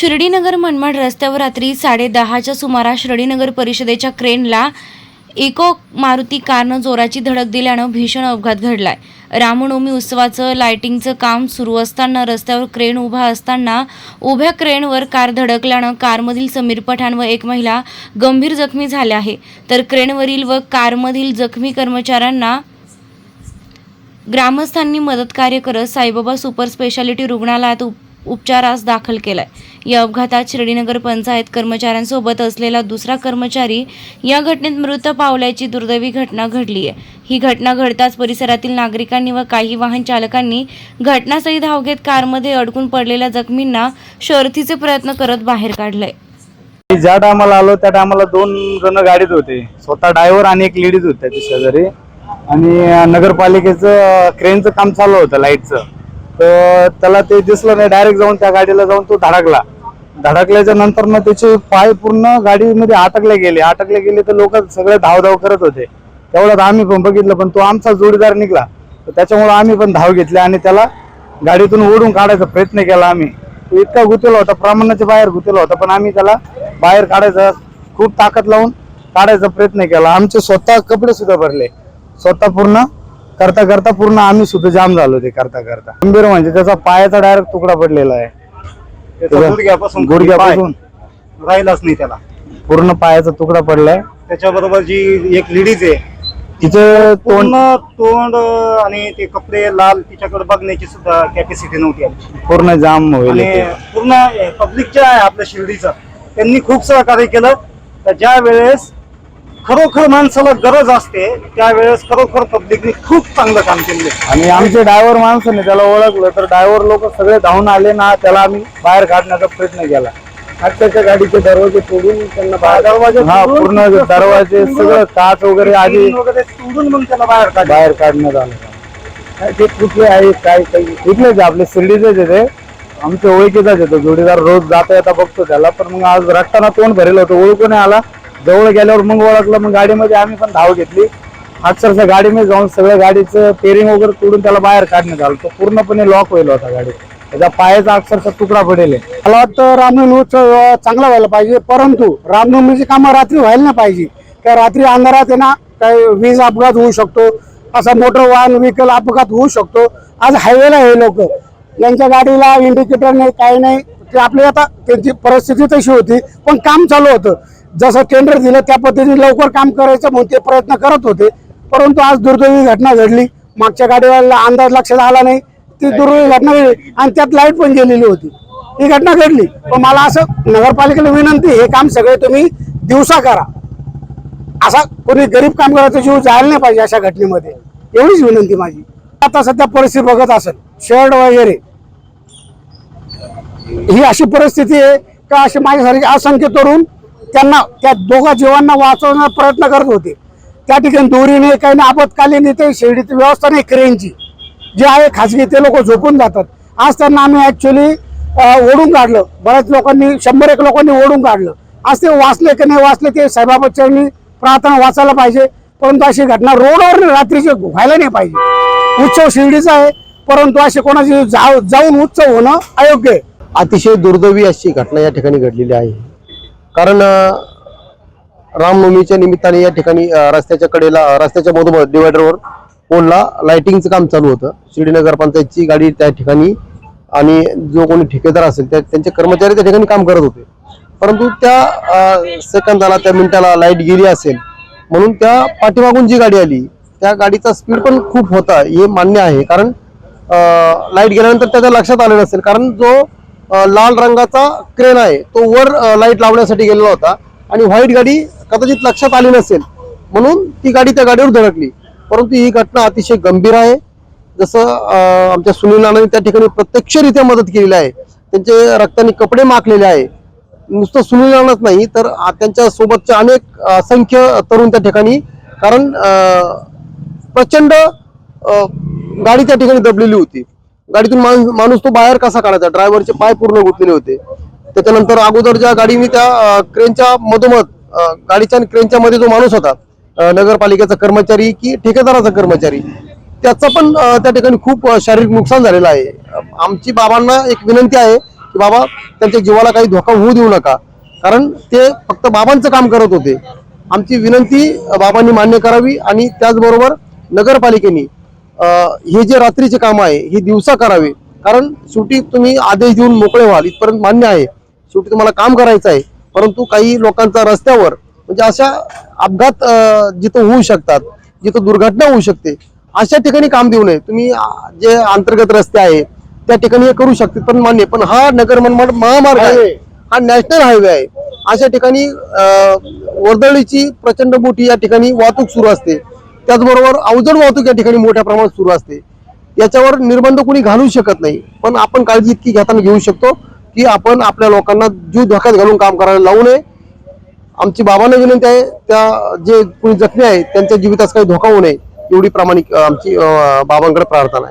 शिर्डीनगर मनमाड रस्त्यावर रात्री साडेदहाच्या सुमारास शिर्डीनगर परिषदेच्या क्रेनला इको मारुती कारनं जोराची धडक दिल्यानं भीषण अपघात घडलाय. रामनवमी उत्सवाचं लाइटिंगचं काम सुरू असताना रस्त्यावर क्रेन उभा असताना उभ्या क्रेनवर कार धडकल्यानं कारमधील समीर पठाण व एक महिला गंभीर जखमी झाल्या आहे. तर क्रेनवरील व कारमधील जखमी कर्मचाऱ्यांना ग्रामस्थांनी मदत कार्य करत साईबाबा सुपर स्पेशालिटी रुग्णालयात उपचारास दाखल केलाय. या अपघातात श्रीनगर पंचायत कर्मचाऱ्यांसोबत असलेला दुसरा कर्मचारी या घटनेत मृत पावल्याची दुर्दैवी घटना घडली आहे. ही घटना घडताच परिसरातील नागरिकांनी व काही वाहन चालकांनी घटनास्थळी धाव घेत कारमध्ये अडकून पडलेल्या जखमींना शर्थीचे प्रयत्न करत बाहेर काढलंय. ज्या टायमाला आलो त्या टायमाला दोन जण गाडीत होते. स्वतः ड्रायव्हर आणि एक लेडीज होते शेजारी आणि नगरपालिकेचं क्रेनचं काम चालू होतं लाईटचं. तर त्याला ते दिसलं नाही. डायरेक्ट जाऊन त्या गाडीला जाऊन तो धडकला. धडकल्याच्या नंतर ना त्याचे पाय पूर्ण गाडीमध्ये अटकले गेले. अटकले गेले तर लोक सगळे धावधाव करत होते. तेवढ्यात आम्ही पण बघितलं पण तो आमचा जोडीदार निघला. तर त्याच्यामुळे आम्ही पण धाव घेतली आणि त्याला गाडीतून ओढून काढायचा प्रयत्न केला आम्ही. तो इतका गुतेला होता प्रमाणाच्या बाहेर गुतेला होता पण आम्ही त्याला बाहेर काढायचा खूप ताकद लावून काढायचा प्रयत्न केला. आमचे स्वतः कपडे सुद्धा भरले. स्वतः पूर्ण करता करता पूर्ण आम्ही सुद्धा जाम झालो ते करता करता. गंभीर म्हणजे त्याचा पायाचा डायरेक्ट तुकडा पडलेला आहे. त्याचा गुडघ्यापासून गुडघ्यापासून राहिलाच नाही त्याला. पूर्ण पायाचा तुकडा पडलाय. त्याच्याबरोबर जी एक लेडीज आहे तिचे तोंड पूर्ण तोंड आणि ते कपडे लाल तिच्याकडे बघण्याची सुद्धा कॅपॅसिटी नव्हती आमची. पूर्ण जाम होईल आणि पूर्ण पब्लिकच्या आहे आपल्या शिर्डीचं त्यांनी खूप सहकार्य केलं. तर ज्या वेळेस खरोखर माणसाला गरज असते त्यावेळेस खरोखर पब्लिकने खूप चांगलं काम केलं आणि आमचे ड्रायव्हर माणसाने त्याला ओळखलं तर ड्रायव्हर लोक सगळे धावून आले ना त्याला आम्ही बाहेर काढण्याचा प्रयत्न केला. अक्षरशः गाडीचे दरवाजे तोडून त्यांना बाहेर दरवाजे हा तोडून, पूर्ण दरवाजे सगळं काच वगैरे आधी वगैरे तोडून मग त्याला बाहेर काढलं. बाहेर काढण्यात आलं. काय ते कुठले आहे काय काही आहे, आपले शिर्डीचेच आहे ते. आमच्या ओळखीचाच येतो जोडीदार रोज जाता येता बघतो त्याला पण मग आज रट्टाना तोंड भरेल होतं ओळखू नाही आला. जवळ गेल्यावर मग ओळखलं मग गाडीमध्ये आम्ही पण धाव घेतली. अक्षरशः गाडीमध्ये जाऊन सगळं गाडीचं पेरिंग वगैरे तोडून त्याला बाहेर काढण्यात आलं. तो पूर्णपणे लॉक होईल होता गाडी त्याच्या पायाचा अक्षरशः तुकडा पडेल. आहे. मला वाटतं रामनवमी उत्सव चांगला व्हायला पाहिजे. परंतु रामनवमीची कामं रात्री व्हायला नाही पाहिजे. त्या रात्री अंधारात आहे ना काही वीज अपघात होऊ शकतो. असा मोटर वाहन व्हेकल अपघात होऊ शकतो. आज हायवेला हे लोक. यांच्या गाडीला इंडिकेटर नाही काही नाही. ते आपली आता त्यांची परिस्थिती तशी होती. पण काम चालू होतं. जसं टेंडर दिलं त्या पद्धतीने लवकर काम करायचं म्हणून ते प्रयत्न करत होते. परंतु आज दुर्दैवी घटना घडली. मागच्या गाडीवाला अंदाज लक्षात आला नाही. ती दुर्दैवी घटना घडली आणि त्यात लाइट पण गेलेली होती. ही घटना घडली. पण मला असं नगरपालिकेला विनंती हे काम सगळे तुम्ही दिवसा करा. असा कोणी गरीब कामगाराचा जीव जायला नाही पाहिजे अशा घटनेमध्ये. एवढीच विनंती माझी. आता सध्या परिस्थिती बघत असेल. शर्ट वगैरे. ही अशी परिस्थिती आहे का अशी माझ्यासारखे असंख्य तरुण त्यांना त्या दोघा जीवांना वाचवण्याचा प्रयत्न करत होते. त्या ठिकाणी दोरीने काही नाही आपत्कालीन इथे शिर्डीची व्यवस्था नाही क्रेनची. जे आहे खाजगी ते लोक झोपून जातात. आज त्यांना आम्ही ॲक्च्युली ओढून काढलं. बऱ्याच लोकांनी शंभर एक लोकांनी ओढून काढलं. आज ते वाचले की नाही वाचले ते साहेबाबच्चांनी प्रार्थना वाचायला पाहिजे. परंतु अशी घटना रोडवर रात्रीची व्हायला नाही पाहिजे. उत्सव शिर्डीचा आहे. परंतु असे कोणाची जाऊ जाऊन उत्सव होणं अयोग्य आहे. अतिशय दुर्दैवी अशी घटना या ठिकाणी घडलेली आहे. कारण रामनवमीच्या निमित्ताने या ठिकाणी रस्त्याच्या कडेला रस्त्याच्या मधोमध डिवायडरवर पोलला लायटिंगचं काम चालू होतं. शिर्डी नगर पंचायतची गाडी त्या ठिकाणी आणि जो कोणी ठेकेदार असेल त्या त्यांचे कर्मचारी त्या ठिकाणी काम करत होते. परंतु त्या सेकंदाला त्या मिनिटाला लाइट गेली असेल म्हणून त्या पाठीमागून जी गाडी आली त्या गाडीचा स्पीड पण खूप होता हे मान्य आहे. कारण लाइट गेल्यानंतर त्याच्या लक्षात आलं नसेल कारण जो लाल रंगाचा क्रेन आहे. तो वर लाइट लावण्यासाठी गेलेला होता. आणि व्हाईट गाडी कदाचित लक्षात आली नसेल म्हणून ती गाडी त्या गाडीवर धडकली. परंतु ही घटना अतिशय गंभीर आहे. जसं आमच्या सुनील नानांनी त्या ठिकाणी प्रत्यक्षरित्या मदत केलेली आहे. त्यांचे रक्ताने कपडे माखलेले आहे. नुसतं सुनील नानाच नाही तर त्यांच्या सोबतच्या अनेक असंख्य तरुण त्या ठिकाणी कारण प्रचंड गाडी त्या ठिकाणी दबलेली होती. गाडीतून माणूस माणूस तो बाहेर कसा काढायचा? ड्रायव्हरचे पाय पूर्ण गुंतलेले होते. त्याच्यानंतर अगोदर ज्या गाडीने त्या क्रेनच्या मधोमध गाडीच्या आणि क्रेनच्या मध्ये जो माणूस होता नगरपालिकेचा कर्मचारी की ठेकेदाराचा कर्मचारी त्याचं पण त्या ठिकाणी खूप शारीरिक नुकसान झालेलं आहे. आमची बाबांना एक विनंती आहे की बाबा त्यांच्या जीवाला काही धोका होऊ देऊ नका. कारण ते फक्त बाबांचं काम करत होते. आमची विनंती बाबांनी मान्य करावी आणि त्याचबरोबर नगरपालिकेने हे जे रात्रीचे काम आहे हे दिवसा करावे. कारण शेवटी तुम्ही आदेश देऊन मोकळे व्हाल इथपर्यंत मान्य आहे. शेवटी तुम्हाला काम करायचं आहे. परंतु काही लोकांचा रस्त्यावर म्हणजे अशा अपघात जिथं होऊ शकतात जिथं दुर्घटना होऊ शकते अशा ठिकाणी काम देऊ नये. तुम्ही जे अंतर्गत रस्ते आहे त्या ठिकाणी हे करू शकते पण मान्य पण हा नगर मनमाड महामार्ग आहे. हा नॅशनल हायवे आहे. अशा ठिकाणी वर्दळीची प्रचंड मोठी या ठिकाणी वाहतूक सुरू असते. त्याचबरोबर अवजड वाहतूक या ठिकाणी मोठ्या प्रमाणात सुरू असते. याच्यावर निर्बंध कोणी घालू शकत नाही. पण आपण काळजी इतकी घेताना घेऊ शकतो की आपण आपल्या लोकांना जीव धोक्यात घालून काम करायला लावू नये. आमची बाबांना विनंती आहे त्या जे कोणी जखमी आहेत त्यांच्या जीवितास काही धोका होऊ नये एवढी प्रामाणिक आमची बाबांकडे प्रार्थना आहे.